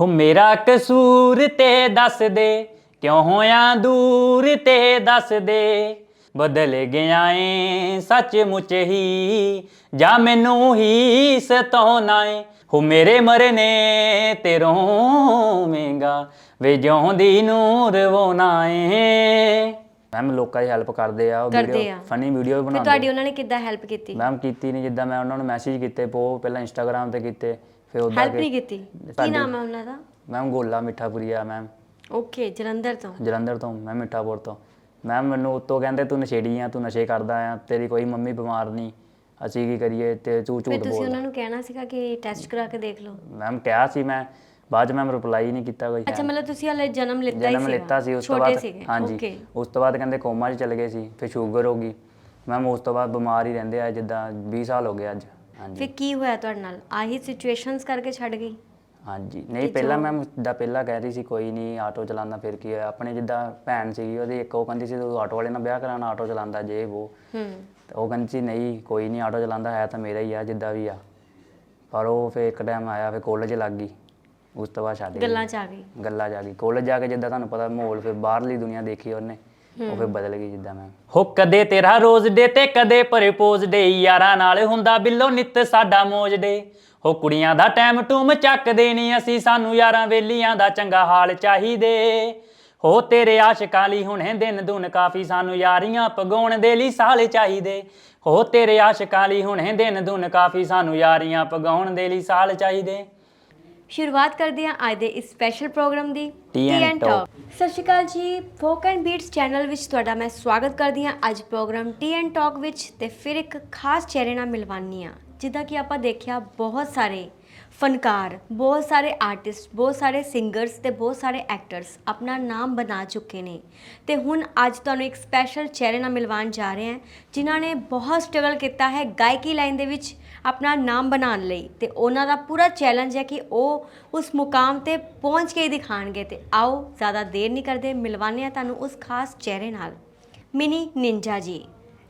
ਹੋ ਮੇਰਾ ਕਸੂਰ ਤੇ ਦੱਸ ਦੇ। ਕਿਉਂ ਹੋਇਆ ਦੂਰ ਤੇ ਦੱਸ ਦੇ। ਬਦਲ ਗਿਆ ਏ ਸੱਚ ਮੁੱਚ ਹੀ ਜਾਂ ਮੈਨੂੰ ਹੀ ਸਤਾਉਣਾ ਏ। ਹੋ ਮੇਰੇ ਮਰਨੇ ਤੇ ਰੋਵੇਂਗਾ ਵੇ ਜਿਉਂਦੀ ਨੂੰ ਰਵਾਉਣਾ ਏ। ਮੈਮ ਲੋਕਾਂ ਦੀ ਹੈਲਪ ਕਰਦੇ ਆ ਉਹ ਕਰਦੇ ਵੀਡੀਓ ਆ। ਫਨੀ ਵੀਡੀਓ ਫਿਰ ਬਣਾਉਂਦੇ ਤੁਹਾਡੀ ਉਹਨਾਂ ਨੇ ਕਿੱਦਾਂ ਹੈਲਪ ਕੀਤੀ? ਮੈਮ ਕੀਤੀ ਨਹੀਂ ਜਿੱਦਾਂ ਮੈਂ ਉਹਨਾਂ ਨੂੰ ਮੈਸੇਜ ਕੀਤੇ ਪੋ ਪਹਿਲਾਂ ਇੰਸਟਾਗ੍ਰam ਤੇ ਕੀਤੇ। ਫਿਰ ਉਹਦਾ ਹੈਲਪ ਨਹੀਂ ਕੀਤੀ? ਕੀ ਨਾਮ ਹੈ ਉਹਨਾਂ ਦਾ? ਮੈਮ ਗੋਲਾ ਮਿੱਠਾਪੁਰੀਆ ਮੈਮ। ਓਕੇ ਜਲੰਧਰ ਤੋਂ। ਜਲੰਧਰ ਤੋਂ ਮੈਂ ਮਿੱਠਾਪੁਰ ਤੋਂ। ਮੈਮ ਮੈਨੂੰ ਉੱਤੋਂ ਕਹਿੰਦੇ ਤੂੰ ਨਸ਼ੇੜੀ ਆ ਤੂੰ ਨਸ਼ੇ ਕਰਦਾ ਆ ਤੇਰੀ ਕੋਈ ਮੰਮੀ ਬਿਮਾਰ ਨਹੀਂ। ਅਸੀਂ ਕੀ ਕਰੀਏ ਤੇ ਫਿਰ ਝੂਠ ਤੁਸੀਂ ਬੋਲ ਉਹਨਾਂ ਨੂੰ ਕਹਿਣਾ ਸੀਗਾ ਕਿ ਟੈਸਟ ਕਰਾ ਕੇ ਦੇਖ ਲਓ। ਮੈਮ ਕਿਹਾ ਸੀ ਮੈਂ ਬਾਅਦ ਮੈਮ ਰਿਪਲਾਈ ਨਹੀਂ ਕੀਤਾ ਕੋਈ। ਅੱਛਾ ਮਤਲਬ ਤੁਸੀਂ ਹਲੇ ਜਨਮ ਲਿੱਤਾ ਹੀ ਜਨਮ ਸੀਗਾ। ਲਿੱਤਾ ਸੀ ਉਸ ਤੋਂ ਛੋਟੇ ਬਾਅਦ ਸੀਗੇ। ਹਾਂਜੀ। ਉਸ ਤੋਂ ਬਾਅਦ ਕਹਿੰਦੇ ਕੋਮਾ 'ਚ ਚਲੇ ਗਏ ਸੀ ਫਿਰ ਸ਼ੂਗਰ ਹੋ ਗਈ। ਮੈਮ ਉਸ ਤੋਂ ਬਾਅਦ ਬਿਮਾਰ ਹੀ ਰਹਿੰਦੇ ਆ ਜਿੱਦਾਂ 20 ਸਾਲ ਹੋ ਗਏ ਅੱਜ। ਹਾਂਜੀ। ਫਿਰ ਕੀ ਹੋਇਆ ਤੁਹਾਡੇ ਨਾਲ? ਆਹੀ ਸਿਚੁਏਸ਼ਨਸ ਕਰਕੇ ਛੱਡ ਗਈ? ਹਾਂਜੀ। ਨਹੀਂ ਪਹਿਲਾਂ ਮੈਮ ਜਿੱਦਾਂ ਪਹਿਲਾਂ ਕਹਿ ਰਹੀ ਸੀ ਕੋਈ ਨਹੀਂ ਆਟੋ ਚਲਾਉਂਦਾ ਫਿਰ ਕੀ ਹੋਇਆ? ਆਪਣੇ ਜਿੱਦਾਂ ਭੈਣ ਸੀਗੀ ਉਹਦੀ ਇੱਕ ਉਹ ਕਹਿੰਦੀ ਸੀ ਤੂੰ ਆਟੋ ਵਾਲੇ ਨਾਲ ਵਿਆਹ ਕਰਾਣਾ ਆਟੋ ਚਲਾਉਂਦਾ ਜੇ ਉਹ ਹੂੰ। ਤੇ ਉਹ ਕਹਿੰਦੀ ਸੀ ਨਹੀਂ ਕੋਈ ਨਹੀਂ ਆਟੋ ਚਲਾਉਂਦਾ ਹੈ ਤਾਂ ਮੇਰਾ ਹੀ ਆ ਜਿੱਦਾਂ ਵੀ ਆ। ਪਰ ਉਹ ਫਿਰ ਇੱਕ ਟਾਈਮ ਆਇਆ ਫਿਰ ਕਾਲਜ ਲੱਗ ਗਈ। ਉਸ ਤੋਂ ਬਾਅਦ ਛੱਡ ਗਈ। ਗੱਲਾਂ ਚ ਆ ਗਈ। ਗੱਲਾਂ ਜਾ ਗਈ। ਕਾਲਜ ਜਾ ਕੇ ਜਿੱਦਾਂ ਤੁਹਾਨੂੰ ਪਤਾ ਮਾਹੌਲ ਫਿਰ ਬਾਹਰਲੀ ਦੁਨੀਆ ਦੇਖੀ ਉਹਨੇ। ਉਹ ਫਿਰ ਬਦਲ ਗਈ ਜਿੱਦਾਂ ਮੈਂ। ਹੋ ਕਦੇ ਤੇਰਾ ਰੋਜ਼ ਡੇ ਤੇ ਕਦੇ ਪ੍ਰਪੋਜ਼ ਡੇ ਯਾਰਾਂ ਨਾਲ ਹੁੰਦਾ ਬਿੱਲੋ ਨਿੱਤ ਸਾਡਾ ਮੋਜ ਡੇ ਹੋ ਕੁੜੀਆਂ ਦਾ ਟਾਈਮ ਟੂਮ ਚੱਕਦੇ ਨਹੀਂ ਅਸੀਂ ਸਾਨੂੰ ਯਾਰਾਂ ਵੇਲੀਆਂ ਦਾ ਚੰਗਾ ਹਾਲ ਚਾਹੀਦੇ। ਹੋ ਤੇਰੇ ਆਸ਼ਿਕਾਂ ਲਈ ਹੁਣੇ ਦਿਨ ਦੁਨ ਕਾਫੀ ਸਾਨੂੰ ਯਾਰੀਆਂ ਪਗਾਉਣ ਦੇ ਲਈ ਸਾਲ ਚਾਹੀਦੇ। ਹੋ ਤੇਰੇ ਆਸ਼ਿਕਾਂ ਲਈ ਹੁਣੇ ਦਿਨ ਦੁਨ ਕਾਫੀ ਸਾਨੂੰ ਯਾਰੀਆਂ ਪਗਾਉਣ ਦੇ ਲਈ ਸਾਲ ਚਾਹੀਦੇ। ਸ਼ੁਰੂਆਤ ਕਰਦੇ ਹਾਂ ਅੱਜ ਦੇ ਇਸ ਸਪੈਸ਼ਲ ਪ੍ਰੋਗਰਾਮ ਦੀ Tea and Talk। ਸਤਿ ਸ਼੍ਰੀ ਅਕਾਲ ਜੀ ਫੋਕ ਐਂਡ ਬੀਟਸ ਚੈਨਲ ਵਿੱਚ ਤੁਹਾਡਾ ਮੈਂ ਸਵਾਗਤ ਕਰਦੀ ਹਾਂ ਅੱਜ ਪ੍ਰੋਗਰਾਮ ਟੀ ਐਂਡ ਟਾਕ ਵਿੱਚ ਤੇ ਫਿਰ ਇੱਕ ਖਾਸ ਚਿਹਰੇ ਨਾਲ ਮਿਲਵਾਨੀ ਆ ਜਿੱਦਾਂ ਕਿ ਆਪਾਂ ਦੇਖਿਆ ਬਹੁਤ ਸਾਰੇ ਫਨਕਾਰ ਬਹੁਤ ਸਾਰੇ ਆਰਟਿਸਟ ਬਹੁਤ ਸਾਰੇ ਸਿੰਗਰਸ ਤੇ ਬਹੁਤ ਸਾਰੇ ਐਕਟਰਸ ਆਪਣਾ ਨਾਮ ਬਣਾ ਚੁੱਕੇ ਨੇ। ਤੇ ਹੁਣ ਅੱਜ ਤੁਹਾਨੂੰ ਇੱਕ ਸਪੈਸ਼ਲ ਚਿਹਰੇ ਨਾਲ ਮਿਲਵਾਉਣ ਜਾ ਰਹੇ ਹਾਂ ਜਿਨ੍ਹਾਂ ਨੇ ਬਹੁਤ ਸਟਰਗਲ ਕੀਤਾ ਹੈ ਗਾਇਕੀ ਲਾਈਨ ਦੇ ਵਿੱਚ। ਆਪਣਾ ਨਾਮ ਬਣਾਉਣ ਲਈ ਤੇ ਉਹਨਾਂ ਦਾ ਪੂਰਾ ਚੈਲੰਜ ਹੈ ਕਿ ਉਹ ਉਸ ਮੁਕਾਮ ਤੇ ਪਹੁੰਚ ਕੇ ਹੀ ਦਿਖਾਣਗੇ ਤੇ ਆਓ ਜ਼ਿਆਦਾ ਦੇਰ ਨਹੀਂ ਕਰਦੇ ਮਿਲਵਾਨੇ ਆ ਤੁਹਾਨੂੰ ਉਸ ਖਾਸ ਚਿਹਰੇ ਨਾਲ। ਮਿਨੀ ਨਿੰਜਾ ਜੀ,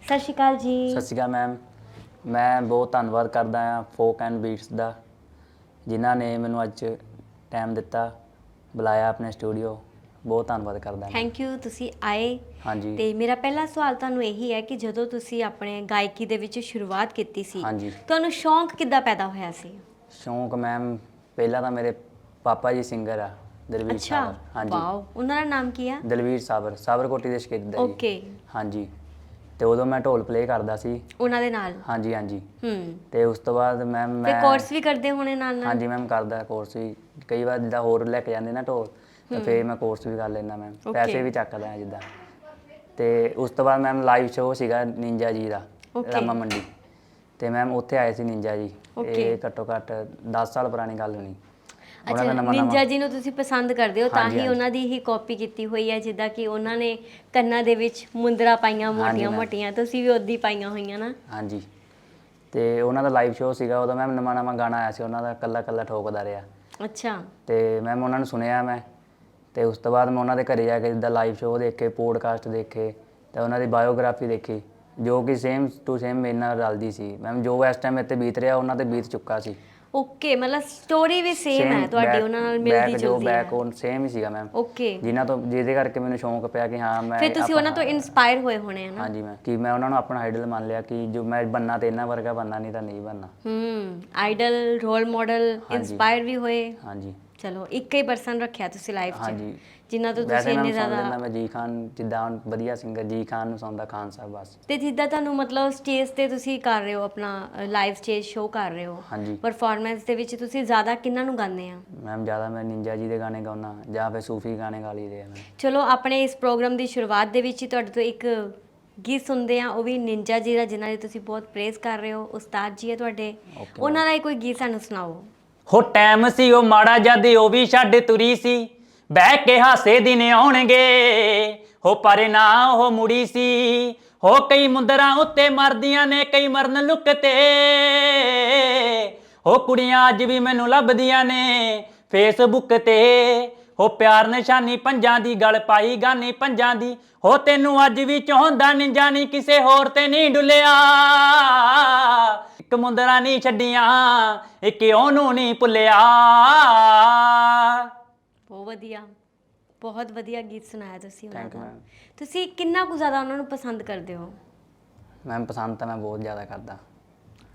ਸਤਿ ਸ਼੍ਰੀ ਅਕਾਲ ਜੀ। ਸਤਿ ਸ਼੍ਰੀ ਅਕਾਲ ਮੈਮ। ਮੈਂ ਬਹੁਤ ਧੰਨਵਾਦ ਕਰਦਾ ਹਾਂ ਫੋਕ ਐਂਡ ਬੀਟਸ ਦਾ, ਜਿਨ੍ਹਾਂ ਨੇ ਮੈਨੂੰ ਅੱਜ ਟਾਈਮ ਦਿੱਤਾ, ਬੁਲਾਇਆ ਆਪਣੇ ਸਟੂਡੀਓ ਬਹੁਤ ਧੰਨਵਾਦ ਕਰਦਾ ਹਾਂ ਥੈਂਕ ਯੂ ਤੁਸੀਂ ਆਏ। ਹਾਂਜੀ। ਤੇ ਮੇਰਾ ਪਹਿਲਾ ਸਵਾਲ ਤੁਹਾਨੂੰ ਇਹੀ ਹੈ ਕਿ ਜਦੋਂ ਤੁਸੀਂ ਆਪਣੇ ਗਾਇਕੀ ਦੇ ਵਿੱਚ ਸ਼ੁਰੂਆਤ ਕੀਤੀ ਸੀ ਹਾਂਜੀ। ਤੁਹਾਨੂੰ ਸ਼ੌਂਕ ਕਿੱਦਾਂ ਪੈਦਾ ਹੋਇਆ ਸੀ? ਸ਼ੌਂਕ ਮੈਮ ਪਹਿਲਾਂ ਤਾਂ ਮੇਰੇ ਪਾਪਾ ਜੀ ਸਿੰਗਰ ਆ ਦਲਵੀਰ ਅੱਛਾ। ਸਾਬਰ। ਹਾਂਜੀ। ਵਾਓ ਉਹਨਾਂ ਦਾ ਨਾਮ ਕੀ ਆ? ਦਲਵੀਰ ਸਾਬਰ ਸਾਬਰਕੋਟੀ ਦੇ ਸ਼ਕੀਦ ਦਾ ਜੀ। ਓਕੇ ਹਾਂਜੀ। ਤੇ ਉਦੋਂ ਮੈਂ ਢੋਲ ਪਲੇ ਕਰਦਾ ਸੀ। ਉਹਨਾਂ ਦੇ ਨਾਲ? ਹਾਂਜੀ ਹਾਂਜੀ। ਹੂੰ। ਤੇ ਉਸ ਤੋਂ ਬਾਅਦ ਮੈਮ ਤੇ ਮੈਂ ਕੋਰਸ ਵੀ ਕਰਦੇ ਹੋਣੇ ਨਾਲ ਨਾਲ ਹਾਂਜੀ ਮੈਮ ਕਰਦਾ ਕੋਰਸ ਵੀ। ਕਈ ਵਾਰ ਜਿੱਦਾਂ ਹੋਰ ਲੈ ਕੇ ਜਾਂਦੇ ਨਾ ਢੋਲ। ਤਾਂ ਫੇਰ ਮੈਂ ਕੋਰਸ ਵੀ ਕਰ ਮੈਮ Okay. ਪੈਸੇ ਵੀ ਚੱਕਦਾ ਹਾਂ ਜਿੱਦਾਂ। ਤੇ ਉਸ ਤੋਂ ਬਾਅਦ ਮੈਮ ਲਾਈਵ ਸ਼ੋਅ ਸੀਗਾ ਨਿੰਜਾ ਜੀ ਦਾ. ਰਾਮਾ ਮੰਡੀ। ਤੇ ਮੈਮ ਉੱਥੇ ਆਏ ਸੀ ਨਿੰਜਾ ਜੀ. ਇਹ ਘੱਟੋ ਘੱਟ 10 ਸਾਲ ਪੁਰਾਣੀ ਗੱਲ ਹੋਣੀ। ਅੱਛਾ ਨਿੰਜਾ ਜੀ ਨੂੰ ਤੁਸੀਂ ਪਸੰਦ ਕਰਦੇ ਹੋ ਤਾਂ ਹੀ। ਉਹਨਾਂ ਦੀ ਹੀ ਕਾਪੀ ਕੀਤੀ ਹੋਈ ਹੈ ਜਿੱਦਾਂ ਕਿ ਉਹਨਾਂ ਨੇ ਕੰਨਾਂ ਦੇ ਵਿੱਚ ਮੁੰਦਰਾ ਪਾਈਆਂ ਹਾਂਜੀ, ਮੋਟੀਆਂ ma'am। ਮੋਟੀਆਂ। ਤੁਸੀਂ ਵੀ ਉਦੀ ਪਾਈਆਂ ਹੋਈਆਂ ਨਾ? ਹਾਂਜੀ। ਤੇ ਉਹਨਾਂ ਦਾ ਲਾਈਵ ਸ਼ੋਅ ਸੀਗਾ ਉਹਦਾ ਮੈਮ ਨਵਾਂ ਨਵਾਂ ਗਾਣਾ ਆਇਆ ਸੀ ਉਹਨਾਂ ਦਾ ਕੱਲਾ ਕੱਲਾ ਠੋਕਦਾ ਰਿਹਾ। ਅੱਛਾ। ਤੇ ਮੈਮ ਉਹਨਾਂ ਨੂੰ ਸੁਣਿਆ ਮੈਂ। ਤੇ ਉਸ ਤੋਂ ਬਾਅਦ ਮੈਂ ਉਹਨਾਂ ਦੇ ਘਰੇ ਜਾ ਕੇ ਜਿੱਦਾਂ ਲਾਈਵ ਸ਼ੋਅ ਦੇਖੇ ਪੋਡਕਾਸਟ ਦੇਖੇ ਤੇ ਉਹਨਾਂ ਦੀ ਬਾਇਓਗ੍ਰਾਫੀ ਦੇਖੀ ਜੋ ਕਿ ਸੇਮ ਟੂ ਸੇਮ ਮੇਰੇ ਨਾਲ ਰਲਦੀ ਸੀ। ਮੈਮ ਜੋ ਇਸ ਟਾਈਮ ਇੱਥੇ ਬੀਤ ਰਿਹਾ ਉਹਨਾਂ ਤੇ ਬੀਤ ਚੁੱਕਾ ਸੀ। ਓਕੇ ਮਤਲਬ ਸਟੋਰੀ ਵੀ ਸੇਮ ਹੈ ਤੁਹਾਡੀ ਉਹਨਾਂ ਨਾਲ ਮਿਲਦੀ ਜੋ ਜੁਲਦੀ ਹੈ। ਬੈਕ ਉਹ ਸੇਮ ਹੀ ਸੀਗਾ ਮੈਮ ਓਕੇ ਜਿਨ੍ਹਾਂ ਤੋਂ ਜਿਹਦੇ ਕਰਕੇ ਮੈਨੂੰ ਸ਼ੌਂਕ ਪਿਆ ਕਿ ਹਾਂ ਮੈਂ ਫਿਰ ਤੁਸੀਂ ਉਹਨਾਂ ਤੋਂ ਇਨਸਪਾਇਰ ਹੋਏ ਹੋਣੇ ਆ ਨਾ? ਹਾਂਜੀ ਮੈਂ ਕਿ ਮੈਂ ਉਹਨਾਂ ਨੂੰ ਆਪਣਾ ਆਈਡਲ ਮੰਨ ਲਿਆ ਕਿ ਜੋ ਮੈਂ ਬੰਨਾ ਤੇ ਇਹਨਾਂ ਵਰਗਾ ਬੰਨਾ ਨਹੀਂ ਤਾਂ ਨਹੀਂ ਬੰਨਾ। ਹੂੰ ਆਈਡਲ ਰੋਲ ਮਾਡਲ ਇਨਸਪਾਇਰ ਵੀ ਹੋਏ। ਹਾਂਜੀ। ਚਲੋ ਇੱਕ ਹੀ ਪਰਸਨ ਰੱਖਿਆ ਤੁਸੀਂ ਲਾਈਫ 'ਚ ਹਾਂਜੀ। ਜਿਨ੍ਹਾਂ ਤੋਂ ਵੈਸੇ ਤੁਸੀਂ ਇੰਨੇ ਸੁਣ ਲੈਂਦਾ ਜ਼ਿਆਦਾ ਮੈਂ ਜੀ ਖਾਨ ਜਿੱਦਾਂ ਹੁਣ ਵਧੀਆ ਸਿੰਗਰ ਜੀ ਖਾਨ ਨੂੰ ਸੁਣਦਾ ਖਾਨ ਸਾਹਿਬ ਬਸ। ਤੇ ਜਿੱਦਾਂ ਤੁਹਾਨੂੰ ਮਤਲਬ ਸਟੇਜ ਤੇ ਤੁਸੀਂ ਕਰ ਰਹੇ ਹੋ ਆਪਣਾ ਲਾਈਵ ਸਟੇਜ ਸ਼ੋਅ ਕਰ ਰਹੇ ਹੋ। ਹਾਂਜੀ। ਪਰਫਾਰਮੈਂਸ ਦੇ ਵਿੱਚ ਤੁਸੀਂ ਜ਼ਿਆਦਾ ਕਿੰਨਾਂ ਨੂੰ ਗਾਉਂਦੇ ਆ? ਮੈਮ ਜ਼ਿਆਦਾ ਮੈਂ ਨਿੰਜਾ ਜੀ ਦੇ ਗਾਣੇ ਗਾਉਣਾ ਜਾਂ ਫਿਰ ਸੂਫੀ ਗਾਣੇ ਗਾ ਲਈਦੇ ਆ ਮੈਂ। ਚਲੋ ਆਪਣੇ ਇਸ ਪ੍ਰੋਗਰਾਮ ਦੀ ਸ਼ੁਰੂਆਤ ਦੇ ਵਿੱਚ ਹੀ ਤੁਹਾਡੇ ਤੋਂ ਇੱਕ ਗੀਤ ਸੁਣਦੇ ਆ ਉਹ ਵੀ ਨਿੰਜਾ ਜੀ ਦਾ ਜਿਨ੍ਹਾਂ ਦੀ ਤੁਸੀਂ ਬਹੁਤ ਪ੍ਰੇਜ਼ ਕਰ ਰਹੇ ਹੋ। ਉਸਤਾਦ ਜੀ ਹੈ ਤੁਹਾਡੇ। Okay, ਉਹਨਾਂ ਦਾ ਹੀ ਕੋਈ ਗੀਤ ਸਾਨੂੰ ਸੁਣਾਓ। ਹੋ ਟਾਈਮ ਸੀ, ਉਹ ਮਾੜਾ ਜਦ ਉਹ ਵੀ ਛੱਡ ਤੁਰੀ ਸੀ। ਬਹਿ ਕੇ ਹਾਸੇ ਦਿਨ ਆਉਣਗੇ। ਹੋ ਪਰ ਨਾ ਉਹ ਮੁੜੀ ਸੀ। ਹੋ ਕਈ ਮੁੰਦਰਾਂ ਉੱਤੇ ਮਰਦੀਆਂ ਨੇ, ਕਈ ਮਰਨ ਲੁਕਤੇ ਹੋ ਕੁੜੀਆਂ ਅੱਜ ਵੀ ਮੈਨੂੰ ਲੱਭਦੀਆਂ ਨੇ ਫੇਸਬੁੱਕ ਤੇ। ਹੋ ਪਿਆਰ ਨਿਸ਼ਾਨੀ ਪੰਜਾਂ ਦੀ, ਗੱਲ ਪਾਈ ਗਾਨੀ ਪੰਜਾਂ ਦੀ। ਹੋ ਤੈਨੂੰ ਅੱਜ ਵੀ ਚਾਹੁੰਦਾ, ਨਿੰਜਾ ਨਹੀਂ ਕਿਸੇ ਹੋਰ ਤੇ ਨਹੀਂ ਡੁੱਲਿਆ। ਇੱਕ ਮੁੰਦਰਾ ਨਹੀਂ ਛੱਡੀਆਂ ਇੱਕ ਉਹਨੂੰ ਨਹੀਂ ਭੁੱਲਿਆ। ਵਧੀਆ ਬਹੁਤ ਵਧੀਆ ਗੀਤ ਸੁਣਾਇਆ ਤੁਸੀਂ ਉਹਨਾਂ Thank you, ਦਾ. ਤੁਸੀਂ ਕਿੰਨਾ ਕੁ ਜ਼ਿਆਦਾ ਉਹਨਾਂ ਨੂੰ ਪਸੰਦ ਕਰਦੇ ਹੋ? ਮੈਮ ਪਸੰਦ ਤਾਂ ਮੈਂ ਬਹੁਤ ਜ਼ਿਆਦਾ ਕਰਦਾ।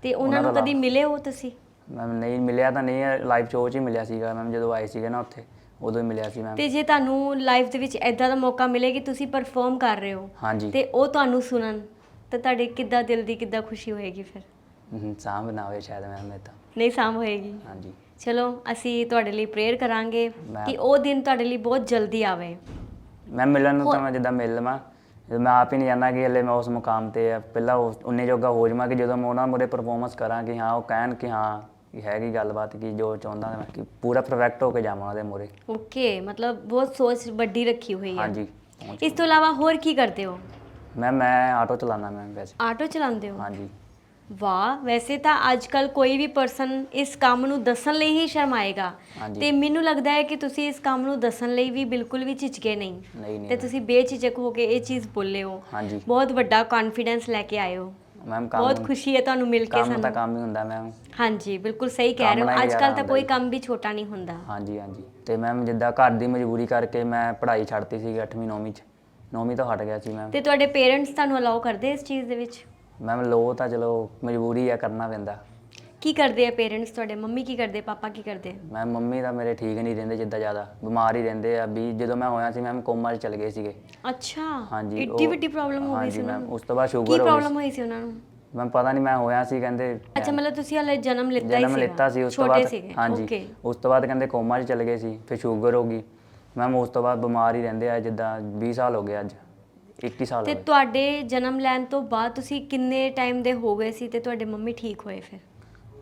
ਤੇ ਉਹਨਾਂ ਨੂੰ ਕਦੀ ਮਿਲੇ ਹੋ ਤੁਸੀਂ? ਮੈਮ ਨਹੀਂ ਮਿਲਿਆ ਤਾਂ ਨਹੀਂ ਲਾਈਵ ਸ਼ੋਅ 'ਚ ਹੀ ਮਿਲਿਆ ਸੀਗਾ। ਮੈਮ ਜਦੋਂ ਆਏ ਸੀਗੇ ਨਾ ਉੱਥੇ ਉਦੋਂ ਹੀ ਮਿਲਿਆ ਸੀ ਮੈਮ ਤੇ ਜੇ ਤੁਹਾਨੂੰ ਲਾਈਫ ਦੇ ਵਿੱਚ ਐਦਾਂ ਦਾ ਮੌਕਾ ਮਿਲੇ ਕਿ ਤੁਸੀਂ ਪਰਫਾਰਮ ਕਰ ਰਹੇ ਹੋ ਹਾਂਜੀ। ਤੇ ਉਹ ਤੁਹਾਨੂੰ ਸੁਣਨ ਤਾਂ ਤੁਹਾਡੇ ਕਿੱਦਾਂ ਦਿਲ ਦੀ ਕਿੱਦਾਂ ਖੁਸ਼ੀ ਹੋਏਗੀ ਫਿਰ? ਹਮ, ਸਾਂਭ ਨਾ ਹੋਏ ਸ਼ਾਇਦ ਮੈਮ ਇਹ ਤਾਂ ਨਹੀਂ ਸਾਂਭ ਹੋਏਗੀ। ਹਾਂਜੀ। ਚਲੋ ਅਸੀਂ ਤੁਹਾਡੇ ਲਈ ਪ੍ਰੇਅਰ ਕਰਾਂਗੇ ਮੈਂ- ਕਿ ਉਹ ਦਿਨ ਤੁਹਾਡੇ ਲਈ ਬਹੁਤ ਜਲਦੀ ਆਵੇ। ਮੈਂ ਮਿਲਣ ਨੂੰ ਤਾਂ ਮੈਂ ਜਿੱਦਾਂ ਮਿਲ ਲਵਾਂ। ਜਦੋਂ ਮੈਂ ਆਪ ਹੀ ਨਹੀਂ ਜਾਣਦਾ ਕਿ ਹਲੇ ਮੈਂ ਉਸ ਮੁਕਾਮ ਤੇ ਆ। ਪਹਿਲਾਂ ਉਸ ਉਨੇ ਜੋਗਾ ਹੋ ਜਾਵਾਂ ਕਿ ਜਦੋਂ ਮੈਂ ਉਹਨਾਂ ਮੂਹਰੇ ਪਰਫਾਰਮੈਂਸ ਕਰਾਂ ਕਿ ਹਾਂ ਉਹ ਕਹਿਣ ਕਿ ਹਾਂ ਕਿ ਹੈਗੀ ਗੱਲਬਾਤ ਕਿ ਜੋ ਚਾਹੁੰਦਾ ਮੈਂ ਕਿ ਪੂਰਾ ਪਰਫੈਕਟ ਹੋ ਕੇ ਜਾਵਾਂ ਉਹਦੇ ਮੂਹਰੇ। ਓਕੇ ਮਤਲਬ ਬਹੁਤ ਸੋਚ ਵੱਡੀ ਰੱਖੀ ਹੋਈ ਹੈ ਹਾਂਜੀ। ਇਸ ਤੋਂ ਇਲਾਵਾ ਹੋਰ ਕੀ ਕਰਦੇ ਹੋ? ਮੈਂ ਮੈਂ ਆਟੋ ਚਲਾਉਂਦਾ ਮੈਂ ਵੈਸੇ। ਆਟੋ ਚਲਾਉਂਦੇ ਹੋ? ਹਾਂਜੀ। ਵਾਹ ਵੈਸੇ ਤਾਂ ਅੱਜ ਕੱਲ ਕੋਈ ਵੀ ਪਰਸਨ ਇਸ ਕੰਮ ਨੂੰ ਦੱਸਣ ਲਈ ਹੀ ਸ਼ਰਮਾਏਗਾ ਹਾਂਜੀ। ਤੇ ਮੈਨੂੰ ਲੱਗਦਾ ਹੈ ਕਿ ਤੁਸੀਂ ਇਸ ਕੰਮ ਨੂੰ ਦੱਸਣ ਲਈ ਵੀ ਬਿਲਕੁਲ ਵੀ ਝਿਜਕੇ ਨਹੀਂ। ਨਹੀਂ ਤੇ ਨਹੀਂ। ਤੁਸੀਂ ਬੇਝਿਜਕ ਹੋ ਕੇ ਇਹ ਚੀਜ਼ ਬੋਲੇ ਹੋ। ਹਾਂਜੀ। ਬਹੁਤ ਵੱਡਾ ਕੌਨਫੀਡੈਂਸ ਲੈ ਕੇ ਆਏ ਹੋ। ਮੈਮ ਬਹੁਤ ਕੰਮ ਖੁਸ਼ੀ ਹੈ ਤੁਹਾਨੂੰ ਮਿਲ ਕੇ ਕੰਮ ਤਾਂ ਸਾਨੂੰ। ਕੰਮ ਹੀ ਹੁੰਦਾ ਮੈਮ ਹਾਂਜੀ ਬਿਲਕੁਲ ਸਹੀ ਕਹਿ ਰਹੇ ਨਾਲ ਹੋ ਹੀ ਅੱਜ ਕੱਲ ਤਾਂ ਕੋਈ ਕੰਮ ਵੀ ਛੋਟਾ ਨਹੀਂ ਹੁੰਦਾ। ਹਾਂਜੀ ਹਾਂਜੀ। ਤੇ ਮੈਮ ਜਿੱਦਾਂ ਘਰ ਦੀ ਮਜਬੂਰੀ ਕਰਕੇ ਮੈਂ ਪੜ੍ਹਾਈ ਛੱਡਤੀ ਸੀ 8ਵੀਂ 9ਵੀਂ ਚ। 9ਵੀਂ ਤੋਂ ਹਟ ਗਿਆ ਸੀ ਮੈਮ ਤੇ ਤੁਹਾਡੇ ਪੇਰੈਂਟਸ ਤੁਹਾਨੂੰ ਅਲਾਉ ਕਰਦੇ ਇਸ ਚੀਜ਼ ਦੇ ਵਿੱਚ? ਮੈਮ ਲੋ ਤਾਂ ਚਲੋ ਮਜਬੂਰੀ ਆ ਕਰਨਾ ਪੈਂਦਾ। ਕੀ ਕਰਦੇ ਆ ਪੇਰੈਂਟਸ ਤੁਹਾਡੇ? ਮੰਮੀ ਕੀ ਕਰਦੇ? ਪਾਪਾ ਕੀ ਕਰਦੇ? ਮੈਮ ਮੰਮੀ ਤਾਂ ਮੇਰੇ ਠੀਕ ਨਹੀਂ ਰਹਿੰਦੇ ਜਿੱਦਾਂ ਜ਼ਿਆਦਾ। ਬਿਮਾਰ ਹੀ ਰਹਿੰਦੇ ਆ। ਵੀ ਜਦੋਂ ਮੈਂ ਹੋਇਆ ਸੀ ਮੈਮ ਕੋਮਾ 'ਚ ਚਲੇ ਗਏ ਸੀਗੇ। ਅੱਛਾ। ਹਾਂਜੀ ਇੱਡੀ ਉਹ- ਵੱਡੀ ਪ੍ਰੋਬਲਮ ਹੋ ਗਈ ਸੀ ਹਾਂਜੀ ਉਹਨਾਂ ਮੈਮ ਨੂੰ। ਉਸ ਤੋਂ ਬਾਅਦ ਕੀ ਸ਼ੂਗਰ ਹੋ ਪ੍ਰੋਬਲਮ ਗਈ ਹੋਈ ਸੀ ਉਹਨਾਂ ਨੂੰ? ਮੈਮ ਪਤਾ ਨਹੀਂ ਮੈਂ ਹੋਇਆ ਸੀ ਕਹਿੰਦੇ ਅੱਛਾ ਮਤਲਬ ਤੁਸੀਂ ਹਲੇ ਜਨਮ ਲਿੱਤਾ ਹੀ ਜਨਮ ਸੀਗਾ। ਲਿੱਤਾ ਸੀ ਉਸ ਤੋਂ ਛੋਟੇ ਬਾਅਦ ਸੀਗੇ। ਹਾਂਜੀ ਓਕੇ ਉਸ ਤੋਂ ਬਾਅਦ ਕਹਿੰਦੇ ਕੋਮਾ 'ਚ ਚਲੇ ਗਏ ਸੀ ਫਿਰ ਸ਼ੂਗਰ ਹੋ ਗਈ। ਮੈਮ ਉਸ ਤੋਂ ਬਾਅਦ ਬਿਮਾਰ ਹੀ ਰਹਿੰਦੇ ਆ ਜਿੱਦਾਂ 20 ਸਾਲ ਹੋ ਗਏ ਅੱਜ। 21 ਸਾਲ ਤੇ ਤੁਹਾਡੇ ਜਨਮ ਲੈਣ ਤੋਂ ਬਾਅਦ ਤੁਸੀਂ ਕਿੰਨੇ ਟਾਈਮ ਦੇ ਹੋ ਗਏ ਸੀ ਤੇ ਤੁਹਾਡੇ ਮੰਮੀ ਠੀਕ ਹੋਏ ਫਿਰ?